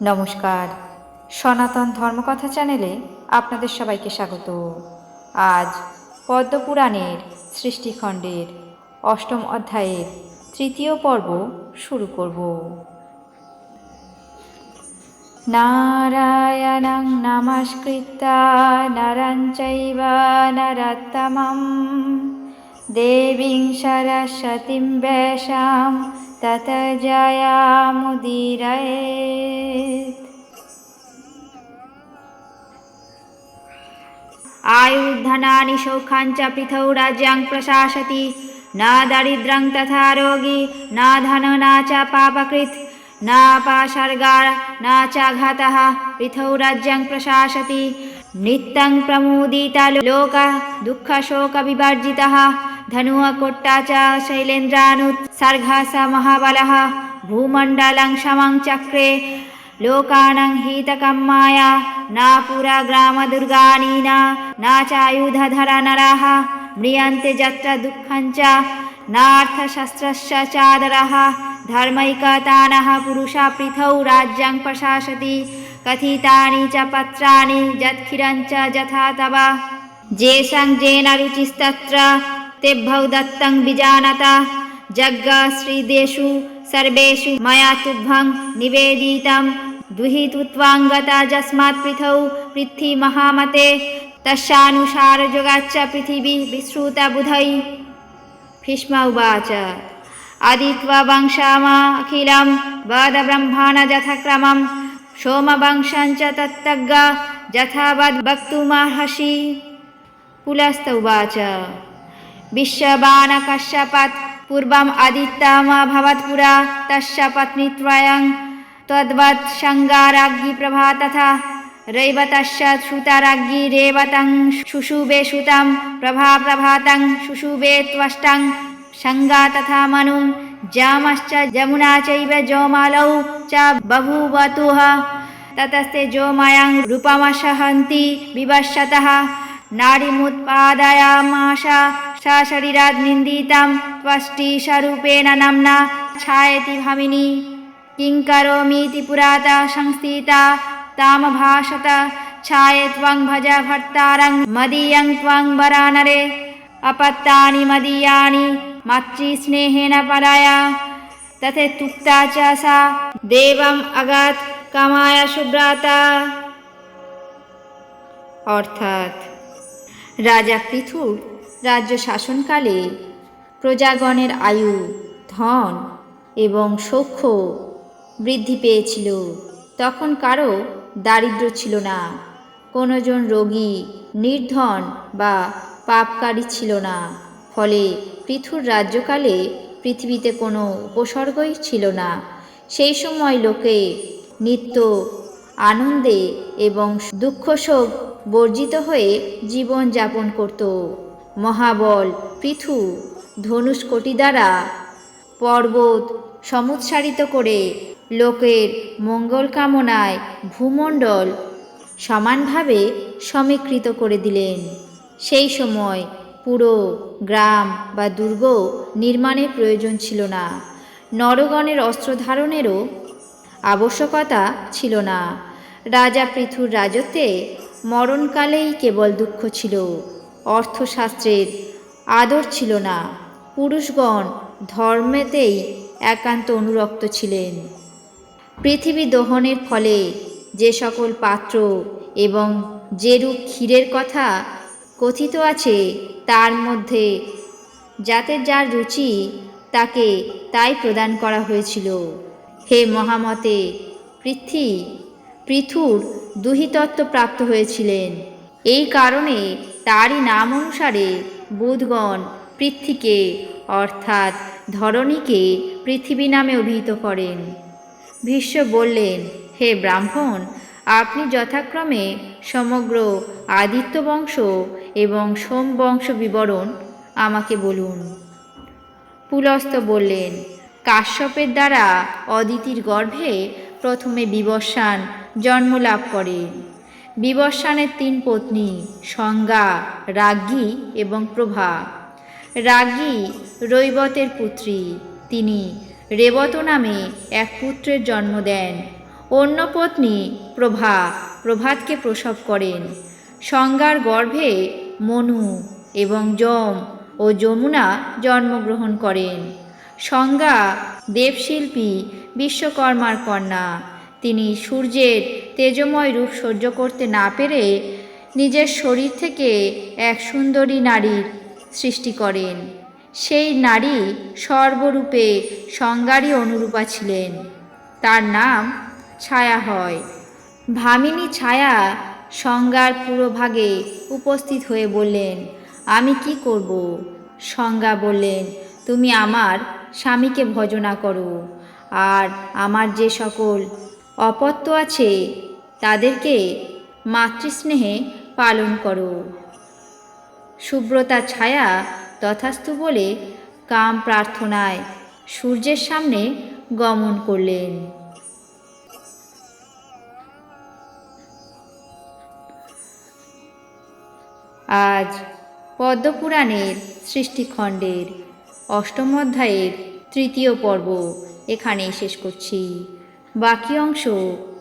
নমস্কার। সনাতন ধর্মকথা চ্যানেলে আপনাদের সবাইকে স্বাগত। আজ পদ্মপুরাণের সৃষ্টিখণ্ডের অষ্টম অধ্যায়ের তৃতীয় পর্ব শুরু করব। নারায়ণং নমস্কৃত্য নরং চৈব নরোত্তমম। দেবীং সরস্বতীং বেশাং ततजयामुदीरयेत् आयुर्धनानि सौखाञ्च पृथौ राज्यां प्रशासति न दरिद्रं तथा रोगी न धन न च पापकृत् न पासर्गार न च घातः पृथौ राज्यं प्रशासति नित्यं प्रमुदितलोकः दुःखशोकविवर्जितः धनुः कोट्टा च शैलेन्द्रानुत्सर्गः स महाबलः भूमण्डलं क्षमं चक्रे लोकानां हितकम्माया न पुरा ग्रामदुर्गानि न न चायुधधरा नराः म्रियन्ते यत्र दुःखं च नार्थशस्त्रस्य चादरः धर्मैकतानः पुरुषा पृथौ राज्यं प्रशासति कथितानि च पत्राणि यत्खिरं च यथा तव जेषां येन रुचिस्तत्र तेभ्यौ दत्तं विजानत जग्गश्रीदेषु सर्वेषु मया तुभ्यं निवेदितं दुहितुत्वाङ्गता यस्मात् पृथौ पृथ्वी महामते तस्यानुसारयोगाच्च पृथिवी विश्रुता बुधै भीष्म उवाच आदित्वा वंशामखिलं वदब्रह्माण यथाक्रमं सोमवंशं च तत्तज्ञ यथावद् वक्तुमर्हसि पुलस्त उवाच विश्वबाणकश्यपात् पूर्वम् आदित्यमभवत् पुरा तस्य पत्नीत्रयं त्वद्वत् शङ्गाराज्ञी प्रभा तथा रैवतस्य श्रुताराज्ञी रेवतं शुशुभे श्रुतं प्रभा प्रभातं शुशुभे त्वष्टं शङ्गा तथा मनुं जामश्च जमुना चैव जोमालौ च बभूवतुः ततस्ते जोमयं रूपमसहन्ति विवशतः नारीमुत्पादयामाश सा शरीरात् निन्दितं त्वष्टिस्वरूपेण नाम्ना छायति भामिनी किं करोमीति पुराता संस्थिता तामभाषत छाये त्वं भज भर्तारं मदीयं त्वं वरानरे अपत्तानि मदीयानि मातृस्नेहेन पराया तथेत्युक्ता च सा देवम् अगात् কামায়া সুব্রাতা অর্থাৎ রাজা পৃথুর রাজ্য শাসনকালে প্রজাগণের আয়ু, ধন এবং সৌখ্য বৃদ্ধি পেয়েছিল। তখন কারও দারিদ্র ছিল না। কোনোজন রোগী, নির্ধন বা পাপকারী ছিল না। ফলে পৃথুর রাজ্যকালে পৃথিবীতে কোনো উপসর্গই ছিল না। সেই সময় লোকে নিত্য আনন্দে এবং দুঃখ শোক বর্জিত হয়ে জীবন যাপন করত। মহাবল, পৃথু, ধনুষ্কটি দ্বারা। পর্বত সমুৎসারিত করে লোকের মঙ্গল কামনায় ভূমণ্ডল সমানভাবে সমীকৃত করে দিলেন। সেই সময় পুরো গ্রাম বা দুর্গ নির্মাণের প্রয়োজন ছিল না। নরগণের অস্ত্র ধারণেরও আবশ্যকতা ছিল না। রাজা পৃথুর রাজত্বে মরণকালেই কেবল দুঃখ ছিল। অর্থশাস্ত্রের আদর ছিল না। পুরুষগণ ধর্মেতেই একান্ত অনুরক্ত ছিলেন। পৃথিবী দহনের ফলে যে সকল পাত্র এবং যেরূপ ক্ষীরের কথা কথিত আছে, তার মধ্যে যাতে যার রুচি, তাকে তাই প্রদান করা হয়েছিল। হে মহামতে পৃথ্বী পৃথুর দুহিতত্ত্ব প্রাপ্ত হয়েছিলেন। এই কারণে তারই নাম অনুসারে বুধগণ পৃথ্বীকে অর্থাৎ ধরণীকে পৃথিবী নামে অভিহিত করেন। ভীষ্ম বললেন, হে ব্রাহ্মণ, আপনি যথাক্রমে সমগ্র আদিত্য বংশ এবং সোম বংশ বিবরণ আমাকে বলুন। পুলস্ত বললেন, কাশ্যপের দ্বারা অদিতির গর্ভে প্রথমে বিবস্বান জন্ম লাভ করেন বিবস্বানের তিন পত্নী, সংজ্ঞা, রাজ্ঞী এবং প্রভা। রাজ্ঞী রৈবতের পুত্রী, তিনি রেবত নামে এক পুত্রের জন্ম দেন। অন্য পত্নী প্রভা, প্রভাতকে প্রসব করেন। সংজ্ঞার গর্ভে মনু এবং যম ও যমুনা জন্মগ্রহণ করেন। সংজ্ঞা দেবশিল্পী বিশ্বকর্মার কন্যা, তিনি সূর্যের তেজময় রূপ সহ্য করতে না পেরে নিজের শরীর থেকে এক সুন্দরী নারীর সৃষ্টি করেন। সেই নারী সর্বরূপে সংজ্ঞারই অনুরূপা ছিলেন। তার নাম ছায়া হয়। ভামিনী ছায়া সংজ্ঞার পুরোভাগে উপস্থিত হয়ে বললেন, আমি কি করব? সংজ্ঞা বললেন, তুমি আমার স্বামীকে ভজনা করো। আর আমার যে সকল অপত্য আছে তাদেরকে মাতৃস্নেহে পালন করো। সুব্রতা ছায়া তথাস্তু বলে কাম প্রার্থনায় সূর্যের সামনে গমন করলেন। আজ পদ্মপুরাণের সৃষ্টিখণ্ডের অষ্টম অধ্যায়ের তৃতীয় পর্ব এখানেই শেষ করছি। বাকি অংশ